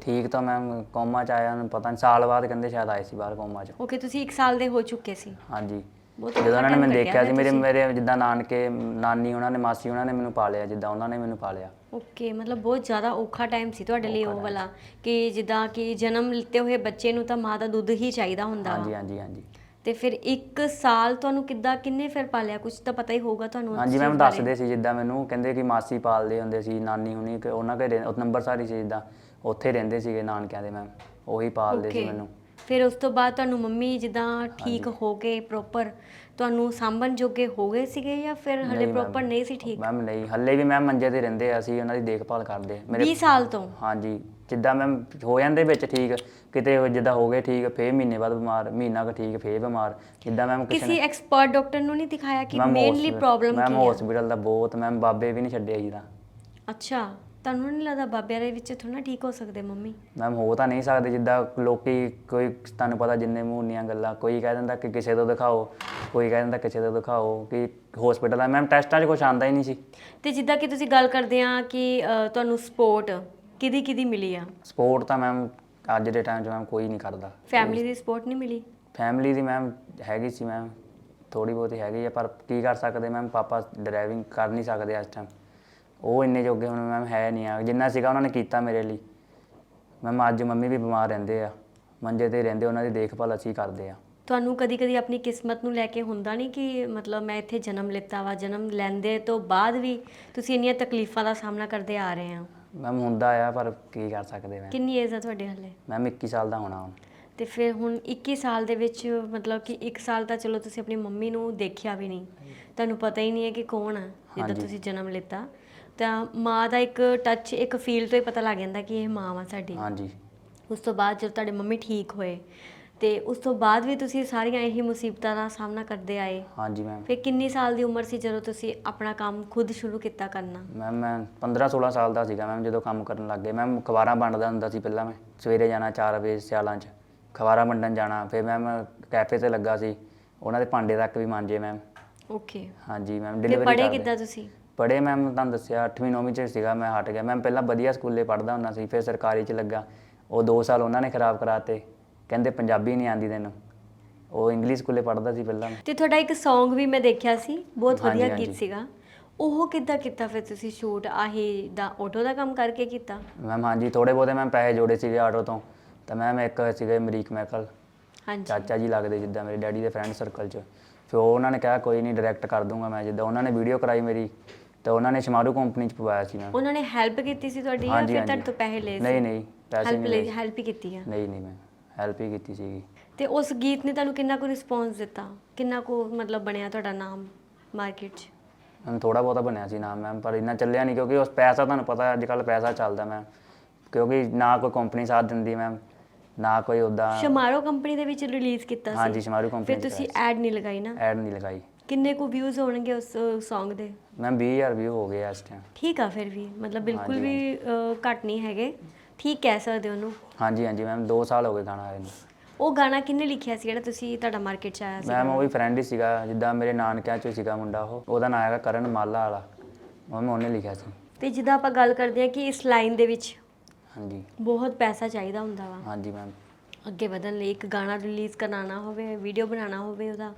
ਠੀਕ ਤਾਂ ਮੈਮ ਕੋਮਾ 'ਚ ਆਇਆ ਨੂੰ ਪਤਾ ਨਹੀਂ ਸਾਲ ਬਾਅਦ ਕਹਿੰਦੇ ਸ਼ਾਇਦ ਆਏ ਸੀ ਬਾਹਰ ਕੋਮਾ 'ਚ। ਓਕੇ ਤੁਸੀਂ 1 ਸਾਲ ਦੇ ਹੋ ਚੁੱਕੇ ਸੀ। ਹਾਂਜੀ। ਬਹੁਤ ਜਦੋਂ ਉਹਨਾਂ ਨੇ ਮੈਨੂੰ ਦੇਖਿਆ ਸੀ ਮੇਰੇ। ਮੇਰੇ ਜਿੱਦਾਂ ਨਾਨਕੇ ਨਾਨੀ ਉਹਨਾਂ ਨੇ ਮਾਸੀ ਉਹਨਾਂ ਨੇ ਮੈਨੂੰ ਪਾਲਿਆ ਜਿੱਦਾਂ ਉਹਨਾਂ ਨੇ ਮੈਨੂੰ ਪਾਲਿਆ ਓਕੇ ਮਤਲਬ ਬਹੁਤ ਜ਼ਿਆਦਾ ਔਖਾ ਟਾਈਮ ਸੀ ਤੁਹਾਡੇ ਲਈ ਉਹ ਵਾਲਾ ਕਿ ਜਿੱਦਾਂ ਕਿ ਜਨਮ ਲਿੱਤੇ ਹੋਏ ਬੱਚੇ ਨੂੰ ਤਾਂ ਮਾਂ ਦਾ ਦੁੱਧ ਹੀ ਚਾਹੀਦਾ ਹੁੰਦਾ। ਹਾਂਜੀ ਹਾਂਜੀ ਹਾਂਜੀ। ਤੇ ਫਿਰ 1 ਸਾਲ ਤੁਹਾਨੂੰ ਕਿੱਦਾਂ ਕਿੰਨੇ ਫਿਰ ਪਾਲਿਆ ਕੁਝ ਤਾਂ ਪਤਾ ਹੀ ਹੋਊਗਾ ਤੁਹਾਨੂੰ ਉਸ ਹਾਂਜੀ ਚੀਜ਼ ਮੈਮ ਬਾਰੇ। ਦੱਸਦੇ ਸੀ ਜਿੱਦਾਂ ਮੈਨੂੰ ਕਹਿੰਦੇ ਕਿ ਮਾਸੀ ਪਾਲਦੇ ਹੁੰਦੇ ਸੀ ਨਾਨੀ ਹੁਣੀ ਕਿ ਉਹਨਾਂ ਘਰੇ ਉਹ ਨੰਬਰ ਸਾਰੀ ਸੀ ਜਿੱਦਾਂ ਉੱਥੇ ਰਹਿੰਦੇ ਸੀਗੇ ਨਾਨਕਿਆਂ ਦੇ ਮੈਮ ਉਹੀ ਪਾਲਦੇ ਸੀ Okay. ਮੈਨੂੰ ਫਿਰ ਉਸ ਤੋਂ ਬਾਅਦ ਤੁਹਾਨੂੰ ਮੰਮੀ ਜਿੱਦਾਂ ਠੀਕ ਹੋ ਗਏ ਪ੍ਰੋਪਰ ਤੁਹਾਨੂੰ ਸਾਂਭਣ ਜੋਗੇ ਹੋ ਗਏ ਸੀਗੇ ਜਾਂ ਫਿਰ ਹਲੇ ਨਹੀਂ ma'am। ਪ੍ਰੋਪਰ ਨਹੀਂ ਸੀ ਠੀਕ? ਮੈਮ ਨਹੀਂ ਹੱਲੇ ਵੀ ਮੈਮ ਮੰਜੇ ਤੇ ਰਹਿੰਦੇ ਆ ਅਸੀਂ ਉਹਨਾਂ ਦੀ ਦੇਖਭਾਲ ਕਰਦੇ 20 ਸਾਲ ਤੋਂ? ਹਾਂਜੀ ਜਿੱਦਾਂ ਮੈਮ ਹੋ ਜਾਂਦੇ ਵਿੱਚ ਠੀਕ ਕਿਤੇ ਉਹ ਜਿੱਦਾਂ ਹੋ ਗਏ ਠੀਕ ਫੇਰ ਮਹੀਨੇ ਬਾਅਦ ਬਿਮਾਰ ਮਹੀਨਾ ਕੁ ਠੀਕ ਫੇਰ ਬਿਮਾਰ। ਜਿੱਦਾਂ ਮੈਮ ਕਿਸੇ ਕਿਸੇ ਐਕਸਪਰਟ ਡਾਕਟਰ ਨੂੰ ਨਹੀਂ ਦਿਖਾਇਆ ਕਿ ਮੈਮ ਮੇਨਲੀ ਪ੍ਰੋਬਲਮ ਮੈਮ ਕੀ ਹੈ ਹਸਪੀਟਲ ਦਾ ਬਹੁਤ ਮੈਮ ਬਾਬੇ ਵੀ ਨਹੀਂ ਛੱਡੇ ਜੀ ਤਾਂ। ਅੱਛਾ। ਤੁਹਾਨੂੰ ਨਹੀਂ ਲੱਗਦਾ ਬਾਬਿਆਂ ਦੇ ਵਿੱਚ ਥੋੜਾ ਠੀਕ ਹੋ ਸਕਦੇ ਮੰਮੀ? ਮੈਮ ਹੋ ਤਾਂ ਨਹੀਂ ਸਕਦੇ ਜਿੱਦਾਂ ਲੋਕੀ ਕੋਈ ਤੁਹਾਨੂੰ ਪਤਾ ਜਿੰਨੇ ਮੂੰਹ ਨੀਆਂ ਗੱਲਾਂ ਕੋਈ ਕਹਿ ਦਿੰਦਾ ਕਿ ਕਿਸੇ ਤੋਂ ਦਿਖਾਓ ਕੋਈ ਕਹਿ ਦਿੰਦਾ ਕਿਸੇ ਤੋਂ ਦਿਖਾਓ ਕਿ ਹਸਪੀਟਲ ਦਾ ਮੈਮ ਟੈਸਟਾਂ 'ਚ ਕੁਝ ਆਂਦਾ ਹੀ ਨਹੀਂ ਸੀ। ਤੇ ਜਿੱਦਾਂ ਕਿ ਤੁਸੀਂ ਗੱਲ ਕਰਦੇ ਆ ਕਿ ਅ, ਤੁਹਾਨੂੰ ਸਪੋਰਟ ਕਿਹਦੀ ਕਿਹਦੀ ਮਿਲੀ ਆ? ਸਪੋਰਟ ਤਾਂ ਮੈਮ ਅੱਜ ਦੇ ਟਾਈਮ 'ਚ ਮੈਮ ਕੋਈ ਨਹੀਂ ਕਰਦਾ। ਫੈਮਿਲੀ ਦੀ ਸਪੋਰਟ ਨਹੀਂ ਮਿਲੀ? ਫੈਮਿਲੀ ਦੀ ਮੈਮ ਹੈਗੀ ਸੀ ਮੈਮ ਥੋੜੀ ਬਹੁਤੀ ਹੈਗੀ ਆ ਪਰ ਕੀ ਕਰ ਸਕਦੇ ਮੈਮ ਪਾਪਾ ਡਰਾਈਵਿੰਗ ਕਰ ਨਹੀਂ ਸਕਦੇ ਇਸ ਟਾਈਮ ਉਹ ਇੰਨੇ ਜੋਗੇ ਹੁਣ ਮੈਮ ਹੈ ਨਹੀਂ ਆ। ਜਿੰਨਾ ਸੀਗਾ ਉਹਨਾਂ ਨੇ ਕੀਤਾ ਮੇਰੇ ਲਈ। ਮੈਮ ਅੱਜ ਮੰਮੀ ਵੀ ਬਿਮਾਰ ਰਹਿੰਦੇ ਆ। ਮੰਜੇ ਤੇ ਰਹਿੰਦੇ ਉਹਨਾਂ ਦੀ ਦੇਖਭਾਲ ਅਸੀਂ ਕਰਦੇ ਆ। ਤੁਹਾਨੂੰ ਕਦੀ ਕਦੀ ਆਪਣੀ ਕਿਸਮਤ ਨੂੰ ਲੈ ਕੇ ਹੁੰਦਾ ਨਹੀਂ ਕਿ ਮਤਲਬ ਮੈਂ ਇੱਥੇ ਜਨਮ ਲਿੱਤਾ ਵਾ ਜਨਮ ਲੈਂਦੇ ਤੋਂ ਬਾਅਦ ਵੀ ਤੁਸੀਂ ਇੰਨੀਆਂ ਤਕਲੀਫਾਂ ਦਾ ਸਾਹਮਣਾ ਕਰਦੇ ਆ ਰਹੇ ਆ? ਮੈਮ ਹੁੰਦਾ ਆ ਪਰ ਕੀ ਕਰ ਸਕਦੇ ਮੈਂ? ਕਿੰਨੀ ਏਜ ਆ ਤੁਹਾਡੇ ਹਲੇ? ਮੈਮ 21 ਸਾਲ ਦਾ ਹੋਣਾ ਹੁਣ। ਤੇ ਫਿਰ ਹੁਣ 21 ਸਾਲ ਦੇ ਵਿੱਚ ਮਤਲਬ ਕਿ 1 ਸਾਲ ਤਾਂ ਚਲੋ ਤੁਸੀਂ ਆਪਣੀ ਮੰਮੀ ਨੂੰ ਦੇਖਿਆ ਵੀ ਨਹੀਂ ਤੁਹਾਨੂੰ ਪਤਾ ਹੀ ਨਹੀਂ ਹੈ ਕਿ ਕੌਣ ਆ ਜਿੱਦਾਂ ਹਾਂਜੀ। ਤੁਸੀਂ ਜਨਮ ਲਿੱਤਾ। ਤਾਂ ਮਾਂ ਦਾ ਇੱਕ ਟੱਚ ਇੱਕ ਫੀਲ ਤੋਂ ਹੀ ਪਤਾ ਲੱਗ ਜਾਂਦਾ ਕਿ ਇਹ ਮਾਂ ਵਾ ਸਾਡੀ। ਹਾਂਜੀ। ਉਸ ਤੋਂ ਬਾਅਦ ਜਦੋਂ ਤੁਹਾਡੇ ਮੰਮੀ ਠੀਕ ਹੋਏ ਤੇ ਉਸ ਤੋਂ ਬਾਅਦ ਵੀ ਤੁਸੀਂ ਸਾਰੀਆਂ ਇਹੀ ਮੁਸੀਬਤਾਂ ਦਾ ਸਾਹਮਣਾ ਕਰਦੇ ਆਏ। ਹਾਂਜੀ ਮੈਮ ਫਿਰ ਕਿੰਨੀ ਸਾਲ ਦੀ ਉਮਰ ਸੀ ਜਦੋਂ ਤੁਸੀਂ ਆਪਣਾ ਕੰਮ ਖੁਦ ਸ਼ੁਰੂ ਕੀਤਾ ਕਰਨਾ? ਮੈਮ ਮੈਂ 15 16 ਸਾਲ ਦਾ ਸੀਗਾ ਮੈਮ ਜਦੋਂ ਕੰਮ ਕਰਨ ਲੱਗ ਗਏ। ਮੈਮ ਅਖਬਾਰਾਂ ਵੰਡਦਾ ਹੁੰਦਾ ਸੀ ਪਹਿਲਾਂ ਮੈਂ ਸਵੇਰੇ ਜਾਣਾ 4 ਵਜੇ ਸਿਆਲਾਂ 'ਚ। ਅਖਬਾਰਾਂ ਵੰਡਣ ਜਾਣਾ ਫਿਰ ਮੈਮ ਕੈਫੇ ਤੇ ਲੱਗਾ ਸੀ। ਉਹਨਾਂ ਦੇ ਭਾਂਡੇ ਤੱਕ ਵੀ ਮਾਂਜੇ ਮੈਮ ਓਕੇ ਹਾਂਜੀ ਮੈਮ ਤੇ ਡਿਲੀਵਰੀ ਪੜ੍ਹੇ ਕਿੱਦਾਂ ਤੁਸੀਂ? ਪੜ੍ਹੇ ਮੈਮ ਤੁਹਾਨੂੰ ਦੱਸਿਆ 8ਵੀਂ 9ਵੀਂ 'ਚ ਸੀਗਾ ਮੈਂ ਹਟ ਗਿਆ। ਮੈਮ ਪਹਿਲਾਂ ਵਧੀਆ ਸਕੂਲੇ ਪੜ੍ਹਦਾ ਹੁੰਦਾ ਸੀ ਫਿਰ ਸਰਕਾਰੀ 'ਚ ਲੱਗਾ। ਉਹ 2 ਸਾਲ ਉਹਨਾਂ ਨੇ ਖਰਾਬ ਕਰਾਤੇ। ਕਹਿੰਦੇ ਪੰਜਾਬੀ ਨਹੀਂ ਆਂਦੀ ਤੈਨੂੰ। ਉਹ ਇੰਗਲਿਸ਼ ਸਕੂਲੇ ਪੜ੍ਹਦਾ ਸੀ ਪਹਿਲਾਂ ਮੈਂ। ਤੇ ਤੁਹਾਡਾ ਇੱਕ Song ਵੀ ਮੈਂ ਦੇਖਿਆ ਸੀ ਬਹੁਤ ਹਾਂਜੀ, ਵਧੀਆ ਹਾਂਜੀ। ਗੀਤ ਸੀਗਾ। ਉਹ ਕਿੱਦਾਂ ਕੀਤਾ ਫਿਰ ਤੁਸੀਂ? ਸ਼ੂਟ ਆਹੀ ਦਾ ਆਟੋ ਦਾ ਕੰਮ ਕਰਕੇ ਕੀਤਾ? ਮੈਮ ਹਾਂਜੀ ਥੋੜੇ ਬਹੁਤੇ ਮੈਂ ਪੈਸੇ ਜੋੜੇ ਸੀਗੇ ਆਟੋ ਤੋਂ। ਤਾਂ ਮੈਮ ਇੱਕ ਸੀਗੇ ਅਮਰੀਕ ਮੈਕਲ। ਹਾਂਜੀ। ਚਾਚਾ ਜੀ ਲੱਗਦੇ ਜਿੱਦਾਂ ਮੇਰੇ ਡੈਡੀ ਦੇ ਫਰੈਂਡ ਸਰਕਲ 'ਚ। ਫਿਰ ਉਹ ਉਹਨਾਂ ਨੇ ਕਿਹਾ ਕੋਈ ਨਹੀਂ ਡਾਇਰੈਕਟ ਕਰ ਦੂੰਗਾ ਮੈਂ ਜਿੱਦਾਂ। ਉਹਨਾਂ ਨੇ ਵੀਡੀਓ ਕਰਾਈ ਮੇਰੀ। ਤਾਂ ਉਹਨਾਂ ਨੇ ਸ਼ਮਾਰੂ ਕੰਪਨੀ 'ਚ ਪਵਾਇਆ ਸੀ ਮੈਂ। ਉਹਨਾਂ ਨੇ ਹੈਲਪ ਕੀਤੀ ਸੀ ਤੁਹਾਡੀ ਜਾਂ ਹਾਂਜੀ, ਫਿਰ ਹਾਂਜੀ। ਤੁਹਾਡੇ ਤੋਂ ਪੈਸੇ ਲਏ ਸੀ? ਨਹੀਂ ਨਹੀਂ ਪੈਸੇ ਨਹੀਂ ਲਏ ਹੈਲਪ ਹੀ ਕੀਤੀ ਆ ਨਹੀਂ ਨਹੀਂ ਮੈਂ ਹੈਲਪ ਹੀ ਕੀਤੀ ਸੀਗੀ। ਤੇ ਉਸ ਗੀਤ ਨੇ ਤੁਹਾਨੂੰ ਕਿੰਨਾ ਕੁ ਰਿਸਪੌਂਸ ਦਿੱਤਾ? ਕਿੰਨਾ ਕੁ ਮਤਲਬ ਬਣਿਆ ਤੁਹਾਡਾ ਨਾਮ ਮਾਰਕੀਟ 'ਚ? ਮੈਮ ਥੋੜਾ ਬਹੁਤਾ ਬਣਿਆ ਸੀ ਨਾਮ ਮੈਮ ਪਰ ਇੰਨਾ ਚੱਲਿਆ ਨਹੀਂ ਕਿਉਂਕਿ ਉਸ ਪੈਸਾ ਤੁਹਾਨੂੰ ਪਤਾ ਅੱਜ ਕੱਲ ਪੈਸਾ ਚੱਲਦਾ ਮੈਮ ਕਿਉਂਕਿ ਨਾ ਕੋਈ ਕੰਪਨੀ ਸਾਥ ਦਿੰਦੀ ਮੈਮ ਨਾ ਕੋਈ ਉਦਾਂ ਸ਼ਮਾਰੋ ਕੰਪਨੀ ਦੇ ਵਿੱਚ ਰਿਲੀਜ਼ ਕੀਤਾ ਸੀ? ਹਾਂਜੀ ਸ਼ਮਾਰੂ ਫਿਰ ਕੰਪਨੀ ਤੁਸੀਂ ਐਡ ਨਹੀਂ ਲਗਾਈ ਨਾ? ਐਡ ਨਹੀਂ ਲਗਾਈ। ਕਿੰਨੇ ਕੁ ਵਿਊਜ਼ ਹੋਣਗੇ ਉਸ Song ਦੇ? ਮੈਮ 20000 ਵਿਊ ਹੋ ਗਏ ਆ ਇਸ ਟਾਈਮ ਠੀਕ ਆ ਫਿਰ ਵੀ ਮਤਲਬ ਬਿਲਕੁਲ ਹਾਂਜੀ, ਵੀ ਘੱਟ ਨਹੀਂ ਹੈਗੇ। ਠੀਕ ਕਹਿ ਸਕਦੇ ਉਹਨੂੰ। ਹਾਂਜੀ ਹਾਂਜੀ ਮੈਮ 2 ਸਾਲ ਹੋ ਗਏ ਗਾਣਾ ਆਏ ਨੂੰ। ਉਹ ਗਾਣਾ ਕਿੰਨੇ ਲਿਖਿਆ ਸੀ ਜਿਹੜਾ ਤੁਸੀਂ ਤੁਹਾਡਾ ਮਾਰਕੀਟ 'ਚ ਆਇਆ ਸੀ ਮੈਮ ਉਹ ਵੀ ਫਰੈਂਡ ਹੀ ਸੀਗਾ ਜਿੱਦਾਂ ਮੇਰੇ ਨਾਨਕਿਆਂ ਚੋਂ ਸੀਗਾ ਮੁੰਡਾ ਉਹ। ਉਹਦਾ ਨਾਮ ਹੈਗਾ ਕਰਨ ਮਾਲਾ ਵਾਲਾ। ਉਹ ਮੈਂ ਉਹਨੇ ਲਿਖਿਆ ਸੀ। ਤੇ ਜਿੱਦਾਂ ਆਪਾਂ ਗੱਲ ਕਰਦੇ ਹਾਂ ਕਿ ਇਸ ਲਾਈਨ ਦੇ ਵਿੱਚ ਹਾਂਜੀ। ਬਹੁਤ ਪੈਸਾ ਚਾਹੀਦਾ ਹੁੰਦਾ ਵਾ। ਹਾਂਜੀ ਮੈਮ ਅੱਗੇ ਵਧਣ ਲਈ ਇੱਕ ਗਾਣਾ ਰਿਲੀਜ਼ ਕਰਵਾਉਣਾ ਹੋਵੇ ਵੀਡੀਓ ਬਣਾਉਣਾ ਹੋਵੇ ਉਹਦਾ।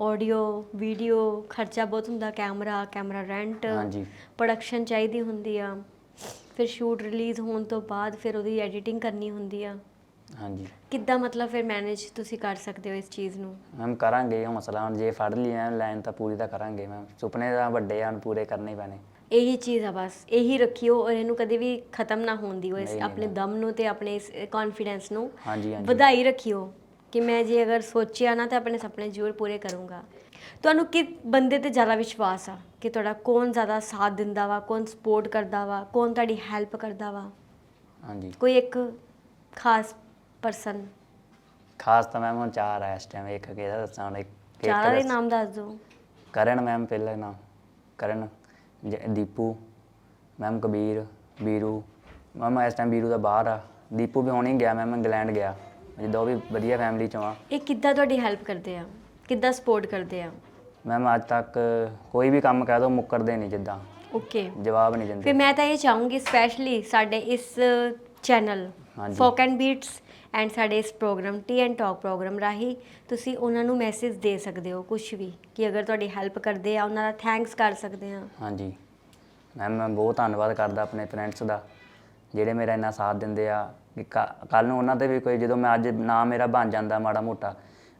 ਆਡੀਓ ਵੀਡੀਓ ਖਰਚਾ ਬਹੁਤ ਹੁੰਦਾ ਕੈਮਰਾ ਕੈਮਰਾ ਰੈਂਟ ਹਾਂਜੀ। ਪ੍ਰੋਡਕਸ਼ਨ ਚਾਹੀਦੀ ਹੁੰਦੀ ਆ। ਫਿਰ ਸ਼ੂਟ ਰਿਲੀਜ਼ ਹੋਣ ਤੋਂ ਬਾਅਦ ਫਿਰ ਉਹਦੀ ਐਡੀਟਿੰਗ ਕਰਨੀ ਹੁੰਦੀ ਆ। ਹਾਂਜੀ। ਕਿੱਦਾਂ ਮਤਲਬ ਫਿਰ ਮੈਨੇਜ ਤੁਸੀਂ ਕਰ ਸਕਦੇ ਹੋ ਇਸ ਚੀਜ਼ ਨੂੰ? ਮੈਮ ਕਰਾਂਗੇ ਹੌਸਲਾ ਹੁਣ ਜੇ ਫੜ ਲਈ ਐ ਲਾਈਨ ਤਾਂ ਪੂਰੀ ਤਾਂ ਕਰਾਂਗੇ ਮੈਮ ਸੁਪਨੇ ਤਾਂ ਵੱਡੇ ਹੁਣ ਪੂਰੇ ਕਰਨੇ ਹੀ ਪੈਣੇ। ਇਹੀ ਚੀਜ਼ ਆ ਬਸ। ਇਹੀ ਰੱਖਿਓ ਔਰ ਇਹਨੂੰ ਕਦੇ ਵੀ ਖਤਮ ਨਾ ਹੋਣ ਦਿਓ ਇਸ ਨਹੀਂ, ਨਹੀਂ, ਆਪਣੇ ਦਮ ਨੂੰ ਤੇ ਆਪਣੇ ਇਸ ਕੌਨਫੀਡੈਂਸ ਨੂੰ। ਹਾਂਜੀ ਹਾਂਜੀ। ਵਧਾਈ ਰੱਖਿਓ। ਕਿ ਮੈਂ ਜੇ ਅਗਰ ਸੋਚਿਆ ਨਾ ਤਾਂ ਆਪਣੇ ਸੁਪਨੇ ਜ਼ਰੂਰ ਪੂਰੇ ਕਰੂੰਗਾ। ਤੁਹਾਨੂੰ ਕਿ ਬੰਦੇ ਤੇ ਜ਼ਿਆਦਾ ਵਿਸ਼ਵਾਸ ਆ ਕਿ ਤੁਹਾਡਾ ਕੌਣ ਜ਼ਿਆਦਾ ਸਾਥ ਦਿੰਦਾ ਵਾ ਕੌਣ ਸਪੋਰਟ ਕਰਦਾ ਵਾ ਕੌਣ ਤੁਹਾਡੀ ਹੈਲਪ ਕਰਦਾ ਵਾ? ਹਾਂਜੀ। ਕੋਈ ਇੱਕ ਖਾਸ ਪਰਸਨ ਖਾਸ ਤਾਂ ਮੈਮ ਹੁਣ ਚਾਰ ਆ ਇਸ ਟਾਈਮ ਇੱਕ ਕਿਹਦਾ ਦੱਸਾਂ ਹੁਣ ਇੱਕ ਇੱਕ ਚਾਰਾਂ ਦੇ ਦੱਸ- ਨਾਮ ਦੱਸ ਦਿਓ। ਕਰਨ ਮੈਮ ਪਹਿਲਾ ਨਾਮ ਕਰਨ ਜ- ਦੀਪੂ ਮੈਮ ਕਬੀਰ ਵੀਰੂ ਮੈਮ ਇਸ ਟਾਈਮ ਵੀਰੂ ਦਾ ਬਾਹਰ ਆ। ਦੀਪੂ ਵੀ ਹੁਣ ਗਿਆ ਮੈਮ ਇੰਗਲੈਂਡ ਗਿਆ। ਜਿੱਦਾਂ ਉਹ ਵੀ ਵਧੀਆ ਫੈਮਿਲੀ ਚੋਂ ਆ। ਇਹ ਕਿੱਦਾਂ ਤੁਹਾਡੀ ਹੈਲਪ ਕਰਦੇ ਆ? ਕਿੱਦਾਂ ਸਪੋਰਟ ਕਰਦੇ ਆ? ਮੈਮ ਅੱਜ ਤੱਕ ਕੋਈ ਵੀ ਕੰਮ ਕਹਿ ਦੋ ਮੁੱਕਰਦੇ ਨਹੀਂ ਜਿੱਦਾਂ। ਓਕੇ ਜਵਾਬ ਨਹੀਂ ਫਿਰ ਦਿੰਦੇ ਮੈਂ ਤਾਂ ਇਹ ਚਾਹੂੰਗੀ ਸਪੈਸ਼ਲੀ ਸਾਡੇ ਇਸ ਚੈਨਲ ਹਾਂਜੀ। ਫੋਕ ਐਂਡ ਬੀਟਸ ਐਂਡ ਸਾਡੇ ਇਸ programme tea and talk programme ਰਾਹੀਂ ਤੁਸੀਂ ਉਹਨਾਂ ਨੂੰ ਮੈਸੇਜ ਦੇ ਸਕਦੇ ਹੋ ਕੁਝ ਵੀ ਕਿ ਅਗਰ ਤੁਹਾਡੀ ਹੈਲਪ ਕਰਦੇ ਆ ਉਹਨਾਂ ਦਾ ਥੈਂਕਸ ਕਰ ਸਕਦੇ ਆ। ਹਾਂਜੀ। ਮੈਮ ਮੈਂ ਬਹੁਤ ਧੰਨਵਾਦ ਕਰਦਾ ਆਪਣੇ ਫਰੈਂਡਸ ਦਾ ਜਿਹੜੇ ਮੇਰਾ ਇੰਨਾ ਸਾਥ ਦਿੰਦੇ ਆ। ਕੱਲ ਨੂੰ ਉਹਨਾਂ ਤੇ ਵੀ ਕੋਈ ਜਦੋਂ ਮੈਂ ਅੱਜ ਨਾ ਮੇਰਾ ਬਣ ਜਾਂਦਾ ਮਾੜਾ ਮੋਟਾ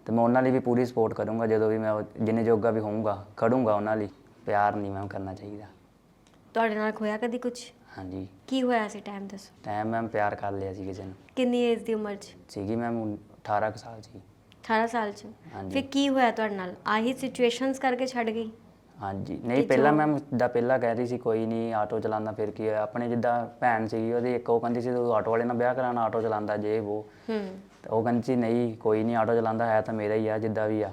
ਤੇ ਮੈਂ ਉਹਨਾਂ ਲਈ ਵੀ ਪੂਰੀ ਸਪੋਰਟ ਕਰੂੰਗਾ ਜਦੋਂ ਵੀ ਮੈਂ ਉਹ- ਜਿੰਨੇ ਜੋਗਾ ਵੀ ਹੋਊਂਗਾ ਖੜੂੰਗਾ ਉਹਨਾਂ ਲਈ ਪਿਆਰ ਨਹੀਂ ਮੈਮ ਕਰਨਾ ਚਾਹੀਦਾ। ਤੁਹਾਡੇ ਨਾਲ ਹੋਇਆ ਕਦੀ ਕੁਝ ਹਾਂਜੀ। ਕੀ ਹੋਇਆ ਸੀ ਟਾਈਮ ਦੱਸੋ। ਟਾਈਮ ਮੈਮ ਪਿਆਰ ਕਰ ਲਿਆ ਸੀ ਕਿਸੇ ਨੂੰ। ਕਿੰਨੀ ਏਜ ਦੀ ਉਮਰ 'ਚ? ਸੀਗੀ ਮੈਮ 18 ਕੁ ਸਾਲ ਸੀ। 18 ਸਾਲ 'ਚ। ਹਾਂਜੀ। ਫਿਰ ਕੀ ਹੋਇਆ ਤੁਹਾਡੇ ਨਾਲ? ਆਹੀ ਸਿਚੁਏਸ਼ਨਸ ਕਰਕੇ ਛੱਡ ਗਈ? ਹਾਂਜੀ। ਨਹੀਂ ਪਹਿਲਾਂ ਮੈਮ ਜਿੱਦਾਂ ਪਹਿਲਾਂ ਕਹਿ ਰਹੀ ਸੀ ਕੋਈ ਨਹੀਂ ਆਟੋ ਚਲਾਉਂਦਾ ਫਿਰ ਕੀ ਹੋਇਆ? ਆਪਣੇ ਜਿੱਦਾਂ ਭੈਣ ਸੀਗੀ ਉਹਦੀ ਇੱਕ ਉਹ ਕਹਿੰਦੀ ਸੀ ਤੂੰ ਆਟੋ ਵਾਲੇ ਨਾਲ ਵਿਆਹ ਕਰਾਉਣਾ ਆਟੋ ਚਲਾਉਂਦਾ ਜੇ ਉਹ ਹੂੰ। ਤੇ ਉਹ ਕਹਿੰਦੀ ਸੀ ਨਹੀਂ ਕੋਈ ਨਹੀਂ ਆਟੋ ਚਲਾਉਂਦਾ ਹੈ ਤਾਂ ਮੇਰਾ ਹੀ ਆ ਜਿੱਦਾਂ ਵੀ ਆ।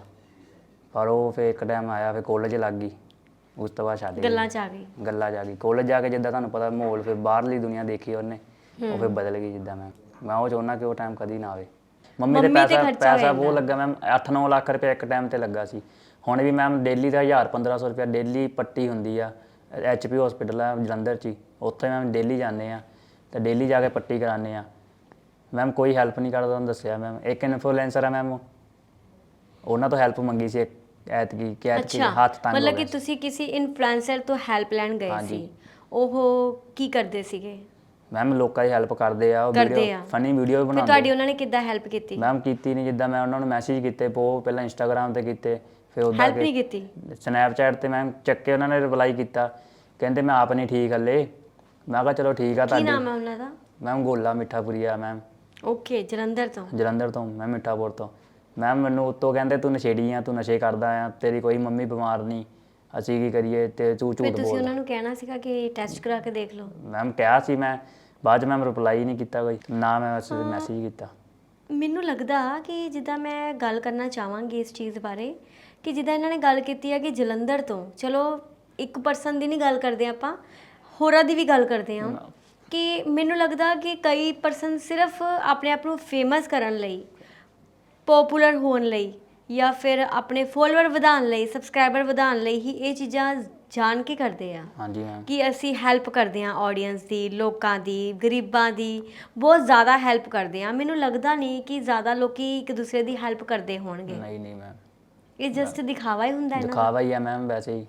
ਪਰ ਉਹ ਫਿਰ ਇੱਕ ਟਾਈਮ ਆਇਆ ਫਿਰ ਕਾਲਜ ਲੱਗ ਗਈ। ਉਸ ਤੋਂ ਬਾਅਦ ਗਈ। ਗੱਲਾਂ 'ਚ ਆ ਗਈ। ਗੱਲਾਂ ਜਾ ਗਈ। ਕਾਲਜ ਜਾ ਕੇ ਜਿੱਦਾਂ ਤੁਹਾਨੂੰ ਪਤਾ ਮਾਹੌਲ ਫਿਰ ਬਾਹਰਲੀ ਦੁਨੀਆ ਦੇਖੀ ਉਹਨੇ ਉਹ ਫਿਰ ਬਦਲ ਗਈ ਜਿੱਦਾਂ ਮੈਂ। ਮੈਂ ਉਹ ਚਾਹੁੰਦਾ ਕਿ ਉਹ ਟਾਈਮ ਕਦੀ ਨਾ ਆਵੇ। ਮੰਮੀ ਦੇ ਪੈਸਾ ਪੈਸਾ ਬਹੁਤ। ਲੱਗਾ ਮੈਮ 8-9 ਲੱਖ ਰੁਪਏ ਇੱਕ ਟਾਈਮ ਤੇ ਲੱਗਾ ਸੀ। ਹੁਣ ਵੀ ਮੈਮ ਡੇਲੀ ਦਾ 1000-1500 ਰੁਪਏ ਡੇਲੀ ਪੱਟੀ ਹੁੰਦੀ ਆ ਐਚਪੀ ਹਸਪੀਟਲ ਆ ਜਲੰਧਰ 'ਚ ਹੀ ਉੱਥੇ ਮੈਮ ਡੇਲੀ ਜਾਂਦੇ ਆ ਤੇ ਡੇਲੀ ਜਾ ਕੇ ਪੱਟੀ ਕਰਾਉਂਦੇ ਆ। ਮੈਮ ਕੋਈ ਹੈਲਪ ਨਹੀਂ ਕਰਦਾ ਤੁਹਾਨੂੰ ਦੱਸਿਆ ਮੈਮ ਇੱਕ ਇਨਫਲੂਐਂਸਰ ਆ ਮੈਮ ਉਹਨਾਂ ਤੋਂ ਹੈਲਪ ਮੰਗੀ ਸੀ ਐਤਕੀ ਕਿ ਐਤਕੀ ਹੱਥ ਤੰਗ ਹੋ ਮਤਲਬ ਕਿ ਗਿਆ। ਤੁਸੀਂ ਕਿਸੇ ਇਨਫਲੂਐਂਸਰ ਤੋਂ ਹੈਲਪ ਲੈਣ ਗਏ ਹਾਂਜੀ। ਸੀ। ਉਹ ਕੀ ਕਰਦੇ ਸੀਗੇ? ਮੈਮ ਲੋਕਾਂ ਦੀ ਹੈਲਪ ਕਰਦੇ ਆ ਉਹ ਕਰਦੇ ਵੀਡੀਓ ਆ। ਫਨੀ ਵੀਡੀਓ ਫਿਰ ਬਣਾਉਂਦੇ ਤੁਹਾਡੀ ਉਹਨਾਂ ਨੇ ਕਿੱਦਾਂ ਹੈਲਪ ਕੀਤੀ? ਮੈਮ ਕੀਤੀ ਨਹੀਂ ਜਿੱਦਾਂ ਮੈਂ ਉਹਨਾਂ ਨੂੰ ਮੈਸੇਜ ਕੀਤੇ ਪਹਿਲਾਂ ਇੰਸਟਾਗ੍ਰam ਤੇ ਕੀਤੇ। ਫਿਰ ਉਹਦਾ ਹੈਲਪ ਨਹੀਂ ਕੀਤੀ? ਸਨੈਪਚੈਟ ਤੇ ਮੈਮ ਚੱਕ ਕੇ ਉਹਨਾਂ ਨੇ ਰਿਪਲਾਈ ਕੀਤਾ। ਕਹਿੰਦੇ ਮੈਂ ਆਪ ਨਹੀਂ ਠੀਕ ਹੱਲੇ। ਮੈਂ ਕਿਹਾ ਚਲੋ ਠੀਕ ਆ ਕੀ ਤੁਹਾਡੀ। ਨਾਮ ਹੈ ਉਹਨਾਂ ਦਾ? ਮੈਮ ਗੋਲਾ ਮਿੱਠਾਪੁਰੀਆ ਮੈਮ ਓਕੇ ਜਲੰਧਰ ਤੋਂ। ਜਲੰਧਰ ਤੋਂ ਮੈਂ ਮਿੱਠਾਪੁਰ ਤੋਂ। ਮੈਮ ਮੈਨੂੰ ਉੱਤੋਂ ਕਹਿੰਦੇ ਤੂੰ ਨਸ਼ੇੜੀ ਆ ਤੂੰ ਨਸ਼ੇ ਕਰਦਾ ਆ ਤੇਰੀ ਕੋਈ ਮੰਮੀ ਬਿਮਾਰ ਨਹੀਂ। ਅਸੀਂ ਕੀ ਕਰੀਏ ਤੇ ਫਿਰ ਝੂਠ ਤੁਸੀਂ ਬੋਲਦਾ। ਉਹਨਾਂ ਨੂੰ ਕਹਿਣਾ ਸੀਗਾ ਕਿ ਟੈਸਟ ਕਰਾ ਕੇ ਦੇਖ ਲਓ। ਮੈਮ ਕਿਹਾ ਸੀ ਮੈਂ। ਬਾਅਦ ਚ ਮੈਮ ਰਿਪਲਾਈ ਨਹੀਂ ਕੀਤਾ ਕੋਈ। ਨਾ ਮੈਂ ਮੈਸੇਜ ਕੀਤਾ। ਮੈਨੂੰ ਲੱਗਦਾ ਕਿ ਜਿੱਦਾਂ ਮੈਂ ਗੱਲ ਕਰਨਾ ਚਾਹਾਂਗੀ ਇਸ ਚੀਜ਼ ਬਾਰੇ ਕਿ ਜਿੱਦਾਂ ਇਹਨਾਂ ਨੇ ਗੱਲ ਕੀਤੀ ਹੈ ਕਿ ਜਲੰਧਰ ਤੋਂ ਚਲੋ ਇੱਕ ਪਰਸਨ ਦੀ ਨਹੀਂ ਗੱਲ ਕਰਦੇ ਆਪਾਂ ਹੋਰਾਂ ਦੀ ਵੀ ਗੱਲ ਕਰਦੇ ਹਾਂ। ਕਿ ਮੈਨੂੰ ਲੱਗਦਾ ਕਿ ਕਈ ਪਰਸਨ ਸਿਰਫ ਆਪਣੇ ਆਪ ਨੂੰ ਫੇਮਸ ਕਰਨ ਲਈ ਪਪੂਲਰ ਹੋਣ ਲਈ ਜਾਂ ਫਿਰ ਆਪਣੇ ਫੋਲੋਅਰ ਵਧਾਉਣ ਲਈ ਸਬਸਕ੍ਰਾਈਬਰ ਵਧਾਉਣ ਲਈ ਹੀ ਇਹ ਚੀਜ਼ਾਂ ਜਾਣ ਕੇ ਕਰਦੇ ਆ। ਹਾਂਜੀ ਮੈਮ ਕਿ ਅਸੀਂ ਹੈਲਪ ਕਰਦੇ ਹਾਂ ਆਡੀਅנס ਦੀ ਲੋਕਾਂ ਦੀ ਗਰੀਬਾਂ ਦੀ ਬਹੁਤ ਜ਼ਿਆਦਾ ਹੈਲਪ ਕਰਦੇ ਹਾਂ। ਮੈਨੂੰ ਲੱਗਦਾ ਨਹੀਂ ਕਿ ਜ਼ਿਆਦਾ ਲੋਕੀ ਇੱਕ ਦੂਸਰੇ ਦੀ ਹੈਲਪ ਕਰਦੇ ਹੋਣਗੇ। ਨਹੀਂ ਨਹੀਂ ਮੈਮ ਇਹ ਜਸਟ ਦਿਖਾਵਾ ਹੀ ਹੁੰਦਾ ਹੈ ਨਾ। ਦਿਖਾਵਾ ਹੀ ਆ ਮੈਮ ਵੈਸੇ ਹੀ।